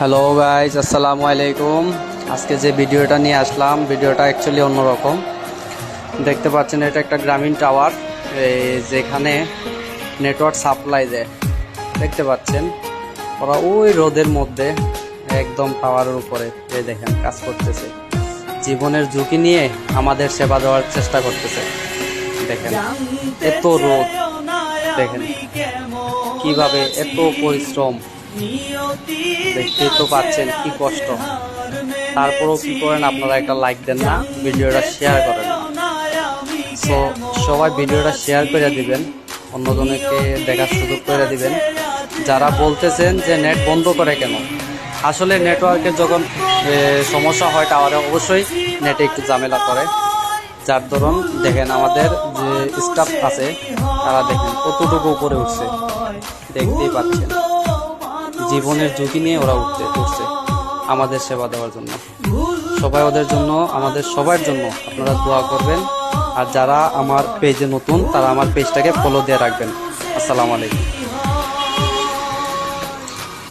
Hello guys আসসালামু আলাইকুম আজকে যে ভিডিওটা নিয়ে আসলাম, ভিডিওটা অ্যাকচুয়ালি অন্যরকম। দেখতে পাচ্ছেন, এটা একটা গ্রামীণ টাওয়ার এই যেখানে নেটওয়ার্ক সাপ্লাই দেয়। দেখতে পাচ্ছেন, ওরা ওই রোদের মধ্যে একদম টাওয়ারের উপরে, এই দেখেন, কাজ করতেছে। জীবনের ঝুঁকি নিয়ে আমাদের সেবা দেওয়ার চেষ্টা করতেছে। দেখেন, এত রোদ। দেখেন, কীভাবে এত পরিশ্রম। দেখতেই তো পাচ্ছেন কি কষ্ট। তারপরেও কি করেন? আপনারা একটা লাইক দেন না ভিডিওটা শেয়ার করেন। তো সবাই ভিডিওটা শেয়ার করে দিবেন অন্যজনকে দেখার সুযোগ করে দিবেন। যারা বলতেছেন যে নেট বন্ধ করে কেন? আসলে নেটওয়ার্কের যখন সমস্যা হয় টাওয়ারে অবশ্যই নেটে একটু ঝামেলা করে। যার ধরুন দেখেন আমাদের যে স্টাফ আছে তারা দেখেন কতটুকু উপরে উঠছে। দেখতেই পাচ্ছেন। জীবনের ঝুঁকি নিয়ে ওরা উঠতে উঠছে আমাদের সেবা দেওয়ার জন্য। সবাই ওদের জন্য, আমাদের সবার জন্য আপনারা দোয়া করবেন। আর যারা আমার পেজে নতুন, তারা আমার পেজটাকে ফলো দিয়ে রাখবেন। আসসালামু আলাইকুম।